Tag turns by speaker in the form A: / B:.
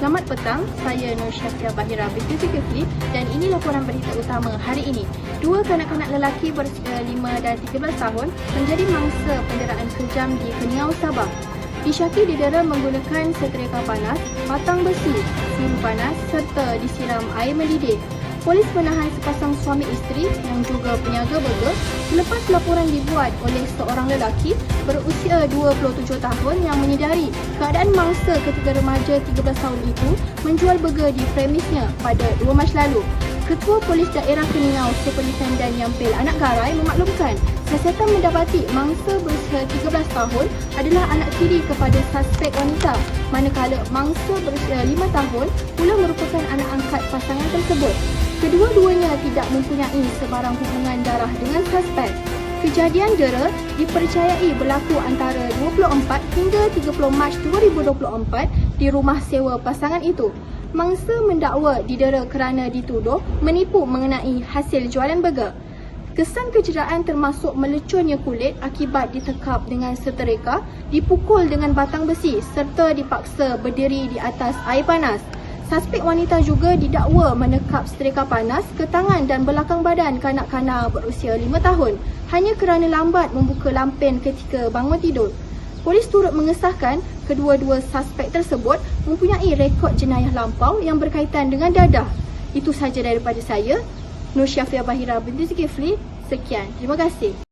A: Selamat petang, saya Nur Syafiah Bahira binti Zulkifli dan ini laporan berita utama hari ini. Dua kanak-kanak lelaki berusia 5 dan 13 tahun menjadi mangsa penderaan kejam di Keniau, Sabah. Disyaki didera menggunakan setrika panas, batang besi, siru panas serta disiram air mendidih. Polis menahan sepasang suami isteri yang juga peniaga burger selepas laporan dibuat oleh seorang lelaki berusia 27 tahun yang menyedari keadaan mangsa ketiga remaja 13 tahun itu menjual burger di premisnya pada 2 Mac lalu. Ketua Polis Daerah Keningau Superintenden Yampil Anak Garai memaklumkan siasatan mendapati mangsa berusia 13 tahun adalah anak tiri kepada suspek wanita manakala mangsa berusia 5 tahun pula merupakan anak angkat pasangan tersebut. Kedua-duanya tidak mempunyai sebarang hubungan darah dengan suspek. Kejadian dera dipercayai berlaku antara 24 hingga 30 Mac 2024 di rumah sewa pasangan itu. Mangsa mendakwa didera kerana dituduh menipu mengenai hasil jualan burger. Kesan kecederaan termasuk melecurnya kulit akibat ditekap dengan seterika, dipukul dengan batang besi serta dipaksa berdiri di atas air panas. Suspek wanita juga didakwa menekap setrika panas ke tangan dan belakang badan kanak-kanak berusia 5 tahun hanya kerana lambat membuka lampen ketika bangun tidur. Polis turut mengesahkan kedua-dua suspek tersebut mempunyai rekod jenayah lampau yang berkaitan dengan dadah. Itu sahaja daripada saya, Nur Syafiah Bahira binti Zulkifli. Sekian. Terima kasih.